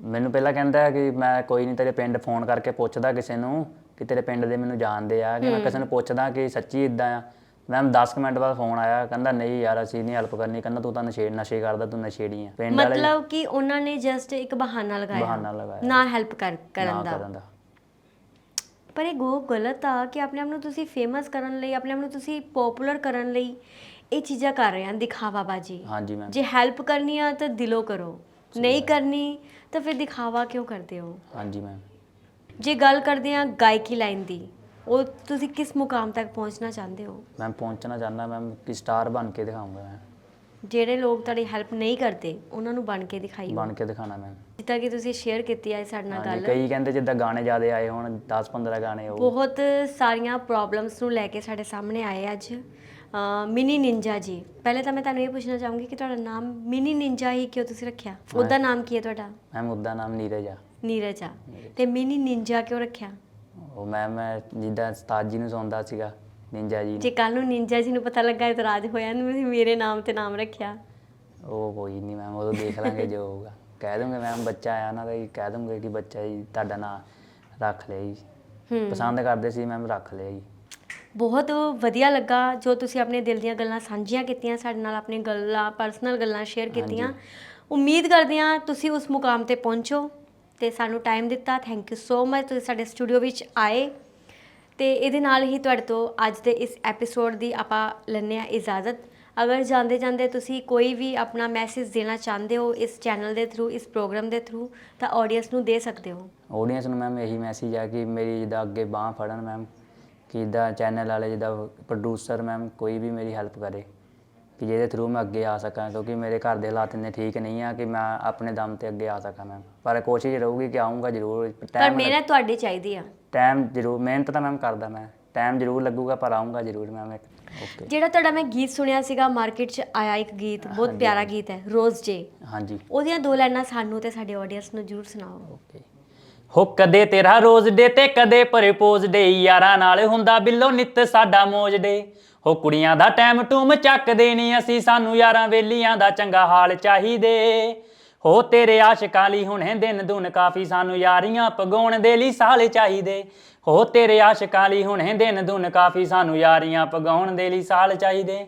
ਮੈਨੂੰ ਪਹਿਲਾਂ ਕਹਿੰਦਾ ਕਿ ਮੈਂ ਕੋਈ ਨਹੀਂ ਤੇਰੇ ਪਿੰਡ ਫੋਨ ਕਰਕੇ ਪੁੱਛਦਾ ਕਿਸੇ ਨੂੰ ਕਿ ਤੇਰੇ ਪਿੰਡ ਦੇ ਮੈਨੂੰ ਜਾਣਦੇ ਆ ਕਿ ਮੈਂ ਕਿਸੇ ਨੂੰ ਪੁੱਛਦਾ ਕਿ ਸੱਚੀ ਇਦਾਂ ਆ। ਮੈਮ 10 ਕੁ ਮਿੰਟ ਬਾਅਦ ਫੋਨ ਆਇਆ ਕਹਿੰਦਾ ਨਹੀਂ ਯਾਰ ਅਸੀਂ ਨਹੀਂ ਹੈਲਪ ਕਰਨੀ। ਕਹਿੰਦਾ ਤੂੰ ਤਾਂ ਨਸ਼ੇ ਨਸ਼ੇ ਕਰਦਾ ਤੂੰ ਨਸ਼ੇੜੀ ਆ। ਪਿੰਡ ਵਾਲੇ ਮਤਲਬ ਕਿ ਉਹਨਾਂ ਨੇ ਜਸਟ ਇੱਕ ਬਹਾਨਾ ਲਗਾਇਆ। ਬਹਾਨਾ ਲਗਾਇਆ। ਨਾ ਹੈਲਪ ਕਰ ਕਰਨ ਦਾ। ਪਰ ਇਹ ਗੋ ਗਲਤ ਆ ਕਿ ਆਪਣੇ ਆਪ ਨੂੰ ਤੁਸੀਂ ਫੇਮਸ ਕਰਨ ਲਈ ਆਪਣੇ ਆਪ ਨੂੰ ਤੁਸੀਂ ਪਪੂਲਰ ਕਰਨ ਲਈ ਇਹ ਚੀਜ਼ਾਂ ਕਰ ਰਹੇ ਹਾਂ ਦਿਖਾਵਾਬਾਜੀ ਹਾਂਜੀ ਮੈਮ ਜੇ ਹੈਲਪ ਕਰਨੀ ਆ ਤਾਂ ਦਿਲੋਂ ਕਰੋ। ਨਹੀਂ ਕਰਨੀ ਤਾਂ ਫਿਰ ਦਿਖਾਵਾ ਕਿਉਂ ਕਰਦੇ ਹੋ? ਹਾਂਜੀ ਮੈਮ ਜੇ ਗੱਲ ਕਰਦੇ ਆ ਗਾਇਕੀ ਲਾਈਨ ਦੀ ਉਹ ਤੁਸੀਂ ਕਿਸ ਮੁਕਾਮ ਤੱਕ ਪਹੁੰਚਣਾ ਚਾਹੁੰਦੇ ਹੋ? ਮੈਮ ਪਹੁੰਚਣਾ ਚਾਹੁੰਦਾ ਮੈਮ ਕਿ ਸਟਾਰ ਬਣ ਕੇ ਦਿਖਾਊਂਗਾ ਮੈਂ। ਜਿਹੜੇ ਲੋਕ ਤੁਹਾਡੀ ਹੈਲਪ ਨਹੀਂ ਕਰਦੇ ਉਹਨਾਂ ਨੂੰ ਬਣ ਕੇ ਦਿਖਾਈਓ। ਬਣ ਕੇ ਦਿਖਾਣਾ ਮੈਮ ਜਿੱਦਾਂ ਕਿ ਤੁਸੀਂ ਸ਼ੇਅਰ ਕੀਤੀ ਹੈ ਸਾਡੇ ਨਾਲ ਹਾਂਜੀ ਗੱਲ। ਕਈ ਕਹਿੰਦੇ ਜਿੱਦਾਂ ਗਾਣੇ ਜ਼ਿਆਦੇ ਆਏ ਹੋਣ 10 15 ਗਾਣੇ ਉਹ ਬਹੁਤ ਸਾਰੀਆਂ ਪ੍ਰੋਬਲਮਸ ਨੂੰ ਲੈ ਕੇ ਸਾਡੇ ਸਾਹਮਣੇ ਆਏ ਅੱਜ। ਮਿਨੀ ਨਿੰਜਾ ਜੀ। ਪਹਿਲੇ ਤਾਂ ਮੈਂ ਤੁਹਾਨੂੰ ਇਹ ਪੁੱਛਣਾ ਚਾਹੂੰਗੀ ਕਿ ਤੁਹਾਡਾ ਨਾਮ ਮਿਨੀ ਨਿੰਜਾ ਹੀ ਕਿਉਂ ਤੁਸੀਂ ਰੱਖਿਆ? ਉਹਦਾ ਨਾਮ ਕੀ ਹੈ ਤੁਹਾਡਾ? ਮੈਮ ਉਹਦਾ ਨਾਮ ਨੀਰਜ ਆ। ਨੀਰਜ ਆ। ਤੇ ਮਿਨੀ ਨਿੰਜਾ ਕਿਉਂ ਰੱਖਿਆ? ਉਹ ਮੈਮ ਮੈਂ ਜਿੱਦਾਂ ਉਸਤਾਦ ਜੀ ਨੂੰ ਸੁਣਦਾ ਸੀਗਾ ਨਿੰਜਾ ਜੀ ਜੇ ਕੱਲ ਨੂੰ ਨਿੰਜਾ ਜੀ ਨੂੰ ਪਤਾ ਲੱਗਾ ਇਤਰਾਜ਼ ਹੋਇਆ ਨਾ ਤੁਸੀਂ ਮੇਰੇ ਨਾਮ ਤੇ ਨਾਮ ਰੱਖਿਆ। ਉਹ ਕੋਈ ਨਹੀਂ ਮੈਮ ਉਹ ਦੇਖ ਲਾਂਗੇ ਜੋ ਹੋਊਗਾ। ਕਹਿ ਦੂੰਗੇ ਮੈਮ ਬੱਚਾ ਆਇਆ ਉਹਨਾਂ ਦਾ ਹੀ ਕਹਿ ਦੂੰਗੇ ਕਿ ਬੱਚਾ ਜੀ ਤੁਹਾਡਾ ਨਾਂ ਰੱਖ ਲਿਆ ਜੀ। ਹੂੰ। ਪਸੰਦ ਕਰਦੇ ਸੀ ਮੈਮ ਰੱਖ ਲਿਆ ਜੀ। ਬਹੁਤ ਵਧੀਆ ਲੱਗਾ ਜੋ ਤੁਸੀਂ ਆਪਣੇ ਦਿਲ ਦੀਆਂ ਗੱਲਾਂ ਸਾਂਝੀਆਂ ਕੀਤੀਆਂ ਸਾਡੇ ਨਾਲ ਆਪਣੀ ਗੱਲਾਂ ਪਰਸਨਲ ਗੱਲਾਂ ਸ਼ੇਅਰ ਕੀਤੀਆਂ। ਉਮੀਦ ਕਰਦੇ ਹਾਂ ਤੁਸੀਂ ਉਸ ਮੁਕਾਮ ਤੇ ਪਹੁੰਚੋ ਤੇ ਸਾਨੂੰ ਟਾਈਮ ਦਿੱਤਾ। ਥੈਂਕ ਯੂ ਸੋ ਮਚ ਤੁਸੀਂ ਸਾਡੇ ਸਟੂਡੀਓ ਵਿੱਚ ਆਏ ਤੇ ਇਹਦੇ ਨਾਲ ਹੀ ਤੁਹਾਡੇ ਤੋਂ ਅੱਜ ਦੇ ਇਸ ਐਪੀਸੋਡ ਦੀ ਆਪਾਂ ਲੈਣੇ ਆ ਇਜਾਜ਼ਤ। ਅਗਰ ਜਾਂਦੇ ਜਾਂਦੇ ਤੁਸੀਂ ਕੋਈ ਵੀ ਆਪਣਾ ਮੈਸੇਜ ਦੇਣਾ ਚਾਹੁੰਦੇ ਹੋ ਇਸ ਚੈਨਲ ਦੇ ਥਰੂ ਇਸ ਪ੍ਰੋਗਰਾਮ ਦੇ ਥਰੂ ਤਾਂ ਆਡੀਅנס ਨੂੰ ਦੇ ਸਕਦੇ ਹੋ। ਆਡੀਅנס ਨੂੰ ਮੈਮ ਇਹੀ ਮੈਸੇਜ ਆ ਕਿ ਮੇਰੀ ਜਿੱਦਾਂ ਅੱਗੇ ਬਾਹ ਫੜਨ ਮੈਮ ਕਿ ਜਿੱਦਾਂ ਚੈਨਲ ਵਾਲੇ ਜਿੱਦਾਂ ਪ੍ਰੋਡਿਊਸਰ ਮੈਮ ਕੋਈ ਵੀ ਮੇਰੀ ਹੈਲਪ ਕਰੇ ਕਿ ਜਿਹਦੇ ਥਰੂ ਮੈਂ ਅੱਗੇ ਆ ਸਕਾਂ ਕਿਉਂਕਿ ਮੇਰੇ ਘਰ ਦੇ ਹਾਲਾਤ ਇੰਨੇ ਠੀਕ ਨਹੀਂ ਆ ਕਿ ਮੈਂ ਆਪਣੇ ਦਮ ਤੇ ਅੱਗੇ ਆ ਸਕਾਂ ਮੈਮ ਪਰ ਕੋਸ਼ਿਸ਼ ਰਹੂਗੀ ਕਿ ਆਉਂਗਾ ਜ਼ਰੂਰ ਪਰ ਟਾਈਮ ਮਿਹਨਤ ਤੁਹਾਡੀ ਚਾਹੀਦੀ ਆ। ਟਾਈਮ ਜ਼ਰੂਰ ਮਿਹਨਤ ਤਾਂ ਮੈਮ ਕਰਦਾ ਮੈਂ ਟਾਈਮ ਜ਼ਰੂਰ ਲੱਗੂਗਾ ਪਰ ਆਉਂਗਾ ਜ਼ਰੂਰ ਮੈਮ ਓਕੇ ਜਿਹੜਾ ਤੁਹਾਡਾ ਮੈਂ ਗੀਤ ਸੁਣਿਆ ਸੀਗਾ ਮਾਰਕੀਟ 'ਚ ਆਇਆ ਇੱਕ ਗੀਤ ਬਹੁਤ ਪਿਆਰਾ। ਗੀਤ ਹੈ ਰੋਜ਼ ਜੇ ਹਾਂਜੀ। ਉਹਦੀਆਂ ਦੋ ਲਾਈਨਾਂ ਸਾਨੂੰ ਤੇ ਸਾਡੇ ਆਡੀਅנס ਨੂੰ ਜ਼ਰੂਰ ਸੁਣਾਓ। ਓਕੇ ਹੋ ਕਦੇ ਤੇਰਾ ਰੋਜ਼ ਡੇ ਤੇ ਕਦੇ ਪ੍ਰਪੋਜ਼ ਡੇ ਯਾਰਾਂ ਨਾਲ ਹੁੰਦਾ ਬਿੱਲੋ ਨਿੱਤ ਸਾਡਾ ਮੋਜ ਡੇ ਹੋ ਕੁੜੀਆਂ ਦਾ ਟਾਈਮ ਟੂਮ ਚੱਕਦੇ ਨਹੀਂ ਅਸੀਂ, ਸਾਨੂੰ ਯਾਰਾਂ ਵੇਲੀਆਂ ਦਾ ਚੰਗਾ ਹਾਲ ਚਾਹੀਦੇ। ਹੋ ਤੇਰੇ ਆਸ਼ਿਕਾਂ ਲਈ ਹੁਣੇ ਦਿਨ ਦੁਨ ਕਾਫੀ, ਸਾਨੂੰ ਯਾਰੀਆਂ ਪਗਾਉਣ ਦੇ ਲਈ ਸਾਲ ਚਾਹੀਦੇ। ਹੋ ਤੇਰੇ ਆਸ਼ਿਕਾਂ ਲਈ ਹੁਣੇ ਦਿਨ ਦੁਨ ਕਾਫੀ, ਸਾਨੂੰ ਯਾਰੀਆਂ ਪਗਾਉਣ ਦੇ ਲਈ ਸਾਲ ਚਾਹੀਦੇ।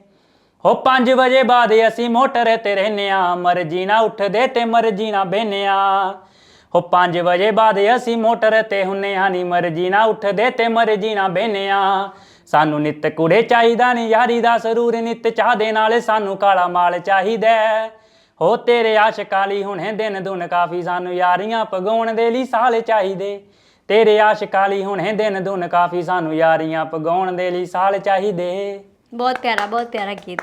ਹੋ 5 ਵਜੇ ਬਾਅਦ ਅਸੀਂ ਮੋਟਰ ਤੇ ਰਹਿੰਦੇ ਆ, ਮਰਜ਼ੀ ਨਾ ਉੱਠਦੇ ਤੇ ਮਰਜ਼ੀ ਨਾ ਬਹਿੰਦੇ ਆ। ਹੋ 5 ਵਜੇ ਬਾਅਦ ਅਸੀਂ ਮੋਟਰ ਤੇ ਹੁੰਨੇ ਆ ਨੀ ਮਰਜ਼ੀ ਨਾ ਉੱਠਦੇ ਤੇ ਮਰਜ਼ੀ ਨਾ ਬਹਿੰਦੇ ਆ ਸਾਨੂੰ ਨਿੱਤ ਕੁੜੇ ਚਾਹੀਦਾ, ਨੀ ਯਾਰੀ ਦਾ ਸਰੂਰ ਨਿੱਤ ਚਾਹ ਦੇ ਨਾਲ ਸਾਨੂੰ ਕਾਲਾ ਮਾਲ ਚਾਹੀਦਾ ਹੋ। ਤੇਰੇ ਆਸ਼ਿਕਾਂ ਲਈ ਹੁਣੇ ਦਿਨ ਦੁਨ ਕਾਫੀ, ਸਾਨੂੰ ਯਾਰੀਆਂ ਪਗਾਉਣ ਦੇ ਲਈ ਸਾਲ ਚਾਹੀਦੇ। ਤੇਰੇ ਆਸ਼ਿਕਾਂ ਲਈ ਹੁਣੇ ਦਿਨ ਦੁਨ ਕਾਫੀ, ਸਾਨੂੰ ਯਾਰੀਆਂ ਪਗਾਉਣ ਦੇ ਲਈ ਸਾਲ ਚਾਹੀਦੇ। ਬਹੁਤ ਪਿਆਰਾ ਬਹੁਤ ਪਿਆਰਾ ਗੀਤ।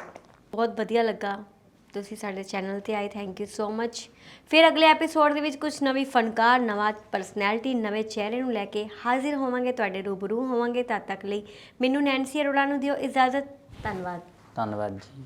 ਬਹੁਤ ਵਧੀਆ ਲੱਗਾ ਤੁਸੀਂ ਸਾਡੇ ਚੈਨਲ ਤੇ ਆਏ ਥੈਂਕ ਯੂ ਸੋ ਮਚ ਫਿਰ ਅਗਲੇ ਐਪੀਸੋਡ ਦੇ ਵਿੱਚ ਕੁਝ ਨਵੀਂ ਫਨਕਾਰ, ਨਵਾਂ ਪਰਸਨੈਲਿਟੀ ਨਵੇਂ ਚਿਹਰੇ ਨੂੰ ਲੈ ਕੇ ਹਾਜ਼ਰ ਹੋਵਾਂਗੇ, ਤੁਹਾਡੇ ਰੂਬਰੂ ਹੋਵਾਂਗੇ। ਤਦ ਤੱਕ ਲਈ ਮੈਨੂੰ ਨੈਂਸੀ ਅਰੋੜਾ ਨੂੰ ਦਿਓ ਇਜਾਜ਼ਤ। ਧੰਨਵਾਦ। ਧੰਨਵਾਦ ਜੀ।